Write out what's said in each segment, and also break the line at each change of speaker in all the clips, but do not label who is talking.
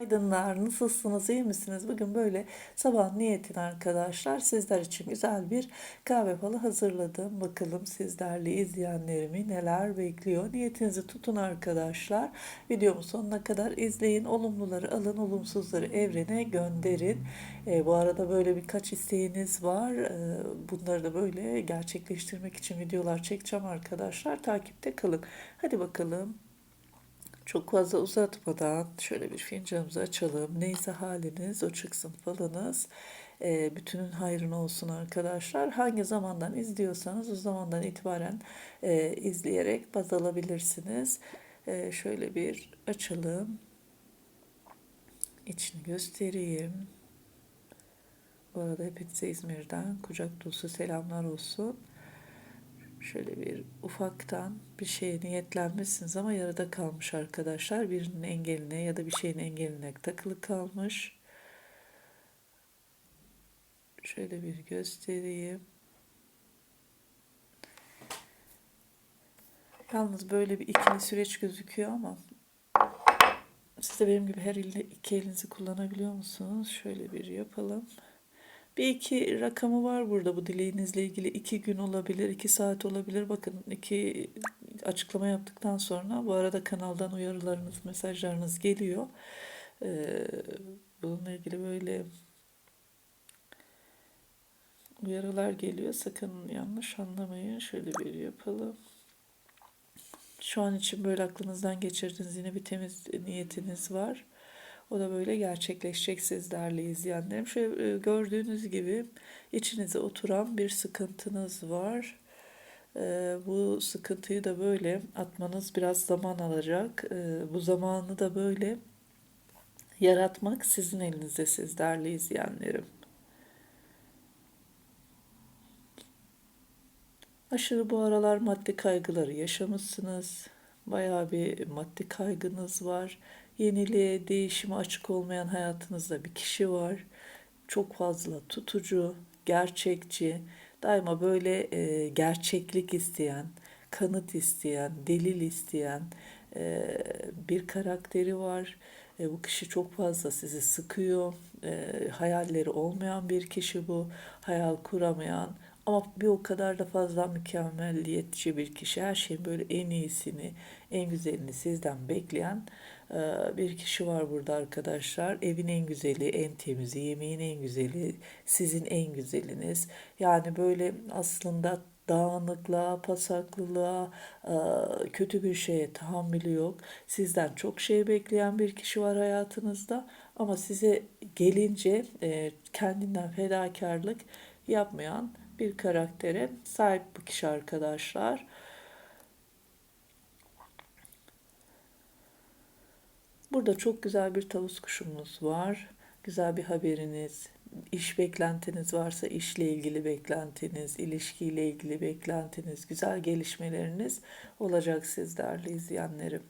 Aydınlar nasılsınız iyi misiniz? Bugün böyle sabah niyetine arkadaşlar sizler için güzel bir kahve falı hazırladım. Bakalım sizlerle izleyenlerimi neler bekliyor. Niyetinizi tutun arkadaşlar. Videomu sonuna kadar izleyin. Olumluları alın, olumsuzları evrene gönderin. E, bu arada böyle birkaç isteğiniz var. E, bunları da böyle gerçekleştirmek için videolar çekeceğim arkadaşlar. Takipte kalın. Hadi bakalım. Çok fazla uzatmadan şöyle bir fincanımızı açalım. Neyse haliniz o çıksın falınız. E, bütünün hayrına olsun arkadaşlar. Hangi zamandan izliyorsanız o zamandan itibaren e, izleyerek baz alabilirsiniz. E, şöyle bir açalım. İçini göstereyim. Bu arada hepinize İzmir'den kucak dolusu selamlar olsun şöyle bir ufaktan bir şeye niyetlenmişsiniz ama yarıda kalmış arkadaşlar. Birinin engeline ya da bir şeyin engeline takılı kalmış. Şöyle bir göstereyim. Yalnız böyle bir ikili süreç gözüküyor ama siz de benim gibi her ilde iki elinizi kullanabiliyor musunuz? Şöyle bir yapalım. Bir iki rakamı var burada bu dileğinizle ilgili. iki gün olabilir, iki saat olabilir. Bakın iki açıklama yaptıktan sonra bu arada kanaldan uyarılarınız, mesajlarınız geliyor. Ee, bununla ilgili böyle uyarılar geliyor. Sakın yanlış anlamayın. Şöyle bir yapalım. Şu an için böyle aklınızdan geçirdiğiniz yine bir temiz niyetiniz var. O da böyle gerçekleşecek sizlerle izleyenlerim. Şöyle gördüğünüz gibi içinize oturan bir sıkıntınız var. E, bu sıkıntıyı da böyle atmanız biraz zaman alacak. E, bu zamanı da böyle yaratmak sizin elinizde sizlerle izleyenlerim. Aşırı bu aralar maddi kaygıları yaşamışsınız. Bayağı bir maddi kaygınız var yeniliğe, değişime açık olmayan hayatınızda bir kişi var. Çok fazla tutucu, gerçekçi, daima böyle e, gerçeklik isteyen, kanıt isteyen, delil isteyen e, bir karakteri var. E, bu kişi çok fazla sizi sıkıyor. E, hayalleri olmayan bir kişi bu. Hayal kuramayan ama bir o kadar da fazla mükemmelliyetçi bir kişi. Her şeyin böyle en iyisini, en güzelini sizden bekleyen bir kişi var burada arkadaşlar. Evin en güzeli, en temizi, yemeğin en güzeli, sizin en güzeliniz. Yani böyle aslında dağınıklığa, pasaklılığa, e, kötü bir şeye tahammülü yok. Sizden çok şey bekleyen bir kişi var hayatınızda ama size gelince e, kendinden fedakarlık yapmayan bir karaktere sahip bu kişi arkadaşlar. Burada çok güzel bir tavus kuşumuz var. Güzel bir haberiniz, iş beklentiniz varsa işle ilgili beklentiniz, ilişkiyle ilgili beklentiniz, güzel gelişmeleriniz olacak sizlerle izleyenlerim.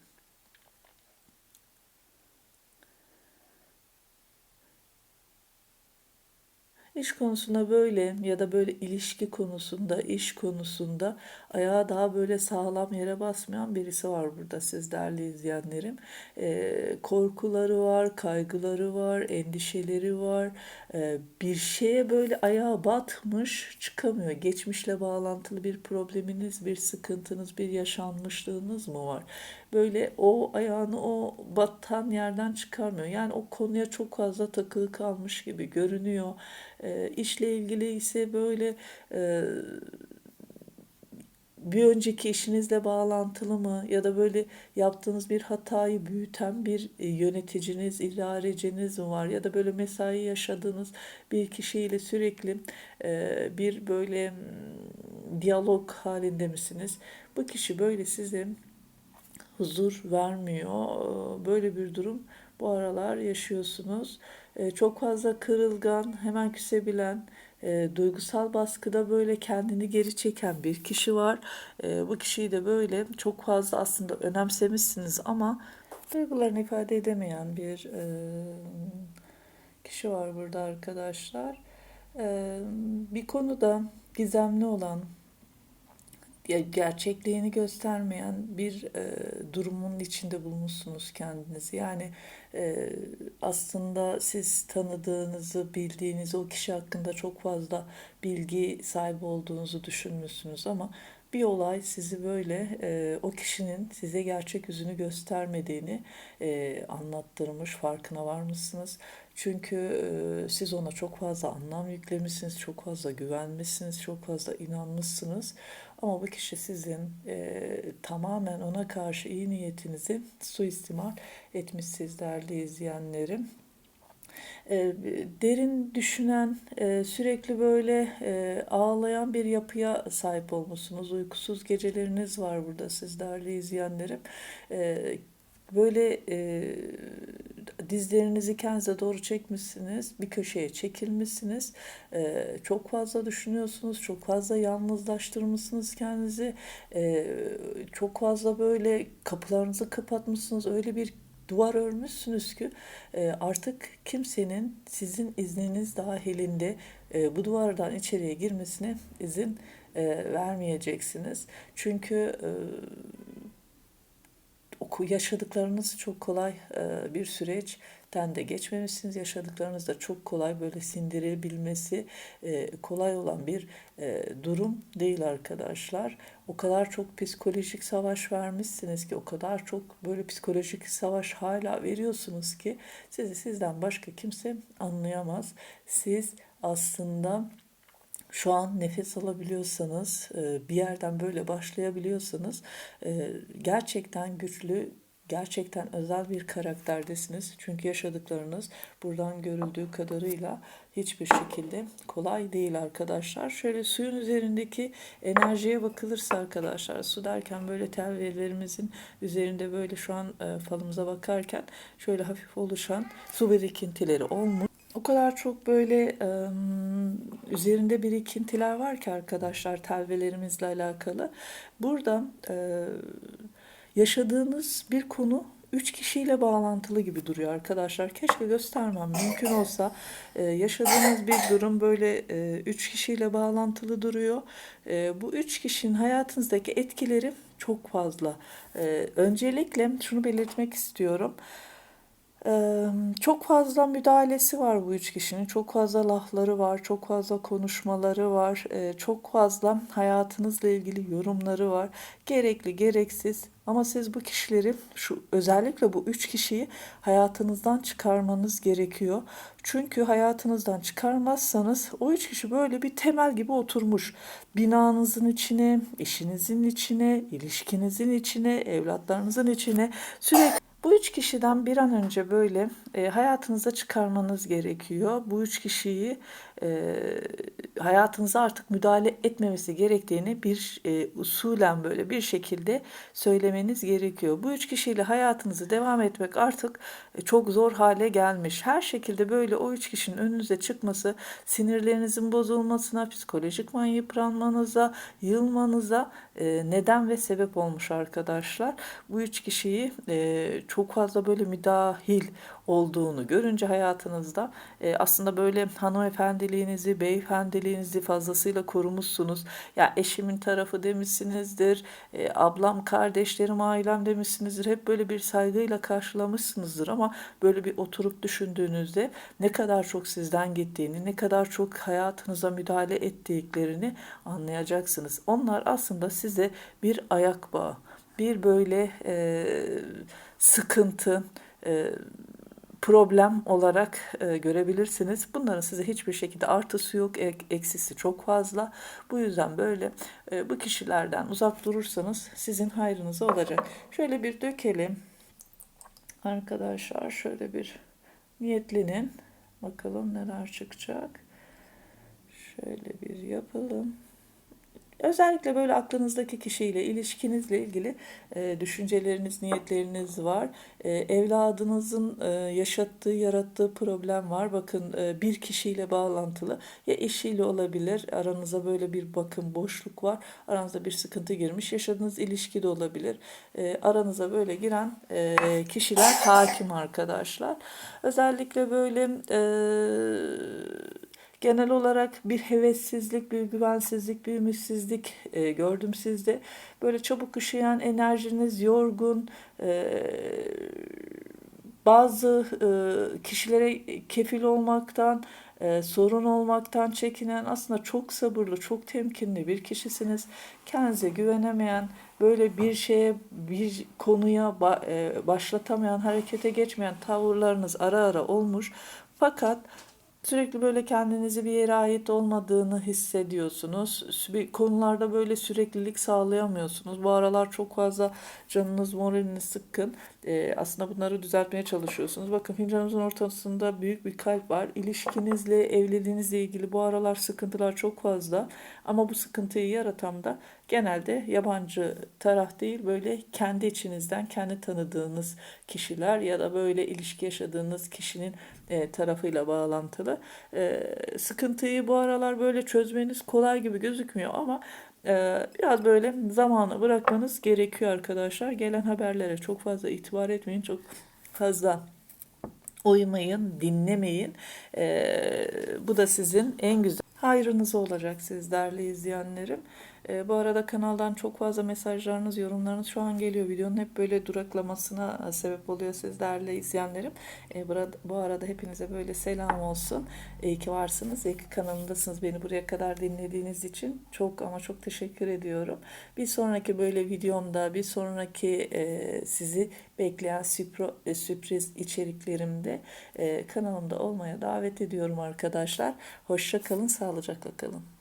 İş konusunda böyle ya da böyle ilişki konusunda, iş konusunda ayağı daha böyle sağlam yere basmayan birisi var burada sizlerle izleyenlerim. Ee, korkuları var, kaygıları var, endişeleri var. Ee, bir şeye böyle ayağı batmış çıkamıyor. Geçmişle bağlantılı bir probleminiz, bir sıkıntınız, bir yaşanmışlığınız mı var? Böyle o ayağını o battan yerden çıkarmıyor. Yani o konuya çok fazla takılı kalmış gibi görünüyor. E, işle ilgili ise böyle e, bir önceki işinizle bağlantılı mı ya da böyle yaptığınız bir hatayı büyüten bir e, yöneticiniz, idareciniz mi var ya da böyle mesai yaşadığınız bir kişiyle sürekli e, bir böyle diyalog halinde misiniz? Bu kişi böyle sizin huzur vermiyor. Böyle bir durum bu aralar yaşıyorsunuz. E, çok fazla kırılgan, hemen küsebilen, e, duygusal baskıda böyle kendini geri çeken bir kişi var. E, bu kişiyi de böyle çok fazla aslında önemsemişsiniz ama duygularını ifade edemeyen bir kişi var burada arkadaşlar. bir konuda gizemli olan, gerçekliğini göstermeyen bir e, durumun içinde bulmuşsunuz kendinizi. Yani e, aslında siz tanıdığınızı, bildiğiniz o kişi hakkında çok fazla bilgi sahibi olduğunuzu düşünmüşsünüz ama bir olay sizi böyle e, o kişinin size gerçek yüzünü göstermediğini e, anlattırmış, farkına varmışsınız. Çünkü e, siz ona çok fazla anlam yüklemişsiniz, çok fazla güvenmişsiniz, çok fazla inanmışsınız. Ama bu kişi sizin e, tamamen ona karşı iyi niyetinizi suistimal etmiş siz değerli izleyenlerim. Derin düşünen, sürekli böyle ağlayan bir yapıya sahip olmuşsunuz. Uykusuz geceleriniz var burada siz değerli izleyenlerim. Böyle e, dizlerinizi kendinize doğru çekmişsiniz, bir köşeye çekilmişsiniz, e, çok fazla düşünüyorsunuz, çok fazla yalnızlaştırmışsınız kendinizi, e, çok fazla böyle kapılarınızı kapatmışsınız, öyle bir duvar örmüşsünüz ki artık kimsenin sizin izniniz dahilinde bu duvardan içeriye girmesine izin vermeyeceksiniz. Çünkü yaşadıklarınız çok kolay e, bir süreçten de geçmemişsiniz. Yaşadıklarınız da çok kolay böyle sindirebilmesi e, kolay olan bir e, durum değil arkadaşlar. O kadar çok psikolojik savaş vermişsiniz ki o kadar çok böyle psikolojik savaş hala veriyorsunuz ki sizi sizden başka kimse anlayamaz. Siz aslında şu an nefes alabiliyorsanız, e, bir yerden böyle başlayabiliyorsanız e, gerçekten güçlü, gerçekten özel bir karakterdesiniz. Çünkü yaşadıklarınız buradan görüldüğü kadarıyla hiçbir şekilde kolay değil arkadaşlar. Şöyle suyun üzerindeki enerjiye bakılırsa arkadaşlar su derken böyle telvelerimizin üzerinde böyle şu an e, falımıza bakarken şöyle hafif oluşan su birikintileri olmuş. O kadar çok böyle ım, üzerinde birikintiler var ki arkadaşlar telvelerimizle alakalı. Burada e, yaşadığınız bir konu üç kişiyle bağlantılı gibi duruyor arkadaşlar. Keşke göstermem mümkün olsa. E, yaşadığınız bir durum böyle e, üç kişiyle bağlantılı duruyor. E, bu üç kişinin hayatınızdaki etkileri çok fazla. E, öncelikle şunu belirtmek istiyorum. Çok fazla müdahalesi var bu üç kişinin. Çok fazla lafları var, çok fazla konuşmaları var, çok fazla hayatınızla ilgili yorumları var. Gerekli, gereksiz ama siz bu kişileri, şu özellikle bu üç kişiyi hayatınızdan çıkarmanız gerekiyor. Çünkü hayatınızdan çıkarmazsanız o üç kişi böyle bir temel gibi oturmuş. Binanızın içine, işinizin içine, ilişkinizin içine, evlatlarınızın içine sürekli bu üç kişiden bir an önce böyle e, hayatınıza çıkarmanız gerekiyor. Bu üç kişiyi e, hayatınıza artık müdahale etmemesi gerektiğini bir e, usulen böyle bir şekilde söylemeniz gerekiyor. Bu üç kişiyle hayatınızı devam etmek artık e, çok zor hale gelmiş. Her şekilde böyle o üç kişinin önünüze çıkması sinirlerinizin bozulmasına, psikolojik man yıpranmanıza, yılmanıza e, neden ve sebep olmuş arkadaşlar. Bu üç kişiyi e, çok fazla böyle müdahil olduğunu görünce hayatınızda e, aslında böyle hanımefendiliğinizi, beyefendiliğinizi fazlasıyla korumuşsunuz. Ya eşimin tarafı demişsinizdir, e, ablam, kardeşlerim, ailem demişsinizdir. Hep böyle bir saygıyla karşılamışsınızdır ama böyle bir oturup düşündüğünüzde ne kadar çok sizden gittiğini, ne kadar çok hayatınıza müdahale ettiklerini anlayacaksınız. Onlar aslında size bir ayak bağı, bir böyle e, sıkıntı, e, problem olarak e, görebilirsiniz. Bunların size hiçbir şekilde artısı yok, ek, eksisi çok fazla. Bu yüzden böyle e, bu kişilerden uzak durursanız sizin hayrınıza olacak. Şöyle bir dökelim. Arkadaşlar şöyle bir niyetlenin. Bakalım neler çıkacak. Şöyle bir yapalım. Özellikle böyle aklınızdaki kişiyle ilişkinizle ilgili e, düşünceleriniz, niyetleriniz var. E, evladınızın e, yaşattığı, yarattığı problem var. Bakın e, bir kişiyle bağlantılı. Ya eşiyle olabilir. Aranıza böyle bir bakın boşluk var. Aranızda bir sıkıntı girmiş. Yaşadığınız ilişki de olabilir. E, aranıza böyle giren e, kişiler hakim arkadaşlar. Özellikle böyle... E, Genel olarak bir hevessizlik, bir güvensizlik, bir ümitsizlik e, gördüm sizde. Böyle çabuk ışıyan enerjiniz yorgun, e, bazı e, kişilere kefil olmaktan, e, sorun olmaktan çekinen aslında çok sabırlı, çok temkinli bir kişisiniz. Kendinize güvenemeyen, böyle bir şeye, bir konuya e, başlatamayan, harekete geçmeyen tavırlarınız ara ara olmuş. Fakat Sürekli böyle kendinizi bir yere ait olmadığını hissediyorsunuz. Bir konularda böyle süreklilik sağlayamıyorsunuz. Bu aralar çok fazla canınız, moraliniz sıkkın. Ee, aslında bunları düzeltmeye çalışıyorsunuz. Bakın fincanınızın ortasında büyük bir kalp var. İlişkinizle, evliliğinizle ilgili bu aralar sıkıntılar çok fazla. Ama bu sıkıntıyı yaratan da genelde yabancı taraf değil, böyle kendi içinizden, kendi tanıdığınız kişiler ya da böyle ilişki yaşadığınız kişinin e, tarafıyla bağlantılı. E, sıkıntıyı bu aralar böyle çözmeniz kolay gibi gözükmüyor ama e, biraz böyle zamanı bırakmanız gerekiyor arkadaşlar. Gelen haberlere çok fazla itibar etmeyin, çok fazla uymayın, dinlemeyin. E, bu da sizin en güzel hayrınız olacak siz değerli izleyenlerim. E, bu arada kanaldan çok fazla mesajlarınız, yorumlarınız şu an geliyor. Videonun hep böyle duraklamasına sebep oluyor siz değerli izleyenlerim. E, burada, bu arada hepinize böyle selam olsun. İyi ki varsınız, iyi ki kanalımdasınız. Beni buraya kadar dinlediğiniz için çok ama çok teşekkür ediyorum. Bir sonraki böyle videomda, bir sonraki e, sizi bekleyen sürpro, e, sürpriz içeriklerimde e, kanalımda olmaya davet ediyorum arkadaşlar. Hoşça kalın, sağlıcakla kalın.